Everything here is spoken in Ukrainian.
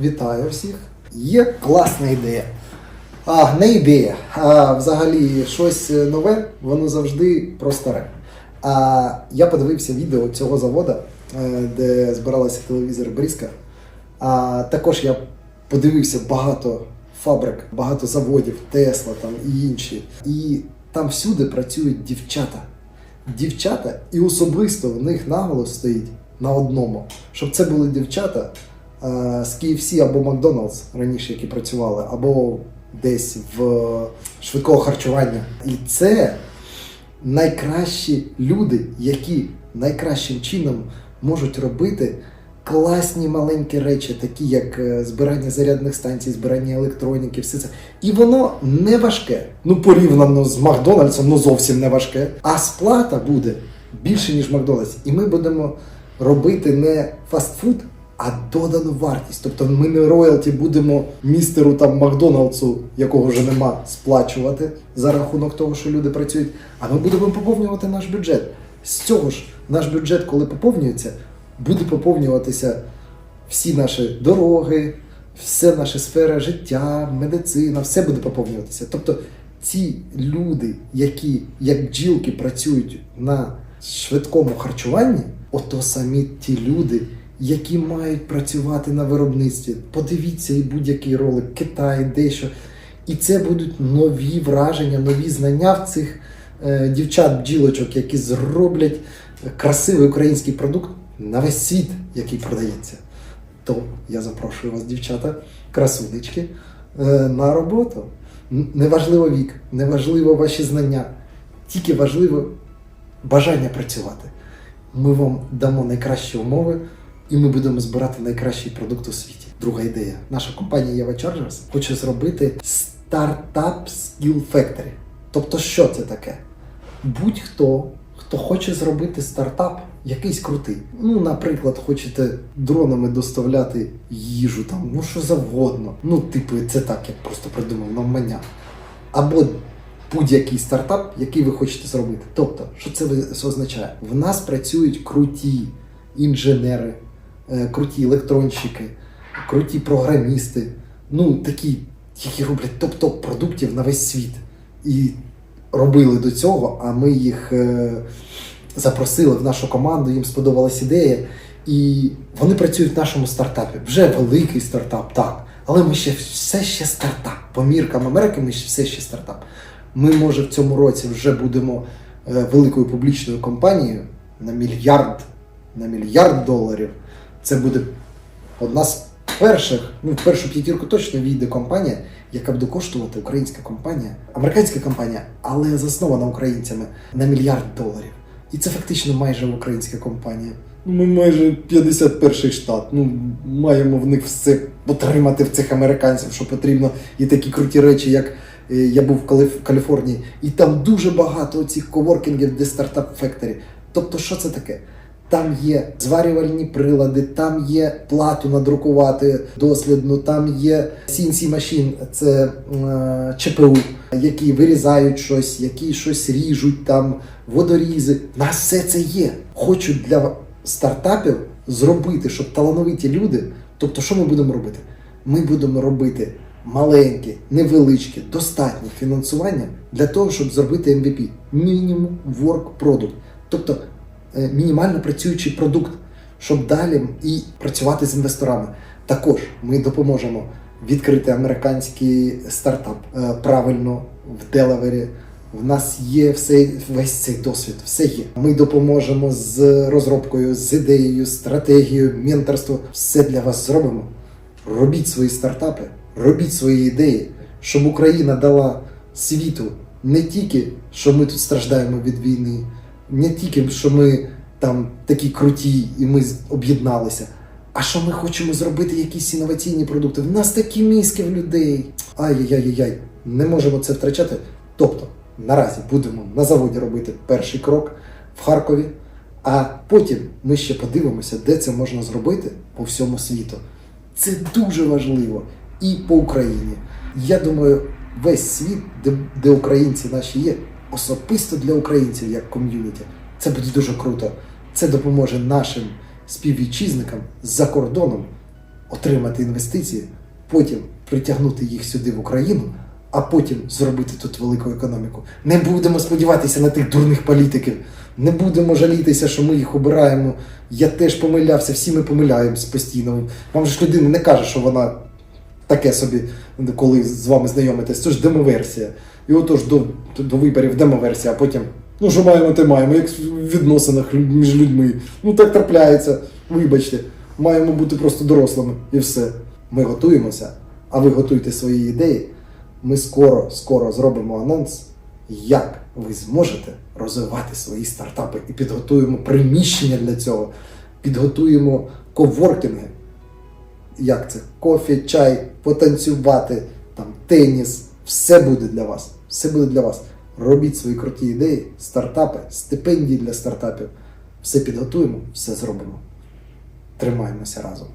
Вітаю всіх. Є класна ідея. А, не ідея, а взагалі щось нове, воно завжди про старе. А я подивився відео цього заводу, е, де збиралися телевізори Брізка. А також я подивився багато фабрик, багато заводів, Тесла там і інші. І там всюди працюють дівчата. Дівчата, і особисто в них наголос стоїть на одному, щоб це були дівчата е, з KFC або Макдоналдс раніше, які працювали, або десь в швидкого харчування. І це найкращі люди, які найкращим чином можуть робити класні маленькі речі, такі як е, збирання зарядних станцій, збирання електроніки, все це. І воно не важке. Ну, порівняно з Макдональдсом, ну зовсім не важке. А сплата буде більше, ніж Макдональдс. І ми будемо робити не фастфуд, а додану вартість. Тобто ми не роялті будемо містеру там Макдоналдсу, якого вже нема, сплачувати за рахунок того, що люди працюють. А ми будемо поповнювати наш бюджет. З цього ж наш бюджет, коли поповнюється, буде поповнюватися всі наші дороги, все наша сфера життя, медицина, все буде поповнюватися. Тобто ці люди, які як бджілки працюють на швидкому харчуванні, ото самі ті люди, які мають працювати на виробництві. Подивіться і будь-який ролик, Китай, дещо. І це будуть нові враження, нові знання в цих е, дівчат-бджілочок, які зроблять красивий український продукт на весь світ, який продається. То я запрошую вас, дівчата, красунечки, е, на роботу. Неважливо вік, неважливо ваші знання, тільки важливо бажання працювати. Ми вам дамо найкращі умови, і ми будемо збирати найкращий продукт у світі. Друга ідея. Наша компанія Java Chargers хоче зробити стартап Skill Factory. Тобто, що це таке? Будь-хто, хто хоче зробити стартап, якийсь крутий. Ну, наприклад, хочете дронами доставляти їжу, там, ну що завгодно. Ну, типу, це так, я просто придумав навмання. Або будь-який стартап, який ви хочете зробити. Тобто, що це означає? В нас працюють круті інженери, круті електронщики, круті програмісти, ну такі, які роблять топ-топ продуктів на весь світ. І робили до цього, а ми їх е, запросили в нашу команду, їм сподобалась ідея. І вони працюють в нашому стартапі. Вже великий стартап, так. Але ми ще все ще стартап. По міркам Америки ми ще все ще стартап. Ми, може, в цьому році вже будемо е, великою публічною компанією на мільярд, на мільярд доларів. Це буде одна з перших, ну, в першу п'ятірку точно війде компанія, яка буде коштувати українська компанія, американська компанія, але заснована українцями на мільярд доларів. І це фактично майже українська компанія. Ми майже 51 штат. Ну, маємо в них все потримати в цих американців, що потрібно, і такі круті речі, як е, я був в Каліфорнії, і там дуже багато цих коворкінгів, де стартап фекторі. Тобто, що це таке? Там є зварювальні прилади, там є плату надрукувати дослідну, там є CNC машин, це е, ЧПУ, які вирізають щось, які щось ріжуть, там водорізи. У нас все це є. Хочу для стартапів зробити, щоб талановиті люди. Тобто, що ми будемо робити? Ми будемо робити маленьке, невеличке, достатнє фінансування для того, щоб зробити MVP – Minimum Work Product. Тобто мінімально працюючий продукт, щоб далі і працювати з інвесторами. Також ми допоможемо відкрити американський стартап е, правильно в Делавері. В нас є все, весь цей досвід, все є. Ми допоможемо з розробкою, з ідеєю, стратегією, менторством. Все для вас зробимо. Робіть свої стартапи, робіть свої ідеї, щоб Україна дала світу не тільки, що ми тут страждаємо від війни, не тільки, що ми там такі круті і ми об'єдналися, а що ми хочемо зробити якісь інноваційні продукти. В нас такі мізки в людей. Ай-яй-яй-яй, не можемо це втрачати. Тобто, наразі будемо на заводі робити перший крок в Харкові, а потім ми ще подивимося, де це можна зробити по всьому світу. Це дуже важливо і по Україні. Я думаю, весь світ, де, де українці наші є, особисто для українців як ком'юніті. Це буде дуже круто. Це допоможе нашим співвітчизникам за кордоном отримати інвестиції, потім притягнути їх сюди в Україну, а потім зробити тут велику економіку. Не будемо сподіватися на тих дурних політиків. Не будемо жалітися, що ми їх обираємо. Я теж помилявся, всі ми помиляємось постійно. Вам ж людина не каже, що вона таке собі, коли з вами знайомитесь, це ж демоверсія. І отож до, до виборів демоверсія, а потім, ну що маємо, те маємо, як в відносинах між людьми. Ну так трапляється, вибачте, маємо бути просто дорослими і все. Ми готуємося, а ви готуйте свої ідеї. Ми скоро, скоро зробимо анонс, як ви зможете розвивати свої стартапи і підготуємо приміщення для цього, підготуємо коворкінги як це, кофе, чай, потанцювати, там, теніс, все буде для вас. Все буде для вас. Робіть свої круті ідеї, стартапи, стипендії для стартапів. Все підготуємо, все зробимо. Тримаємося разом.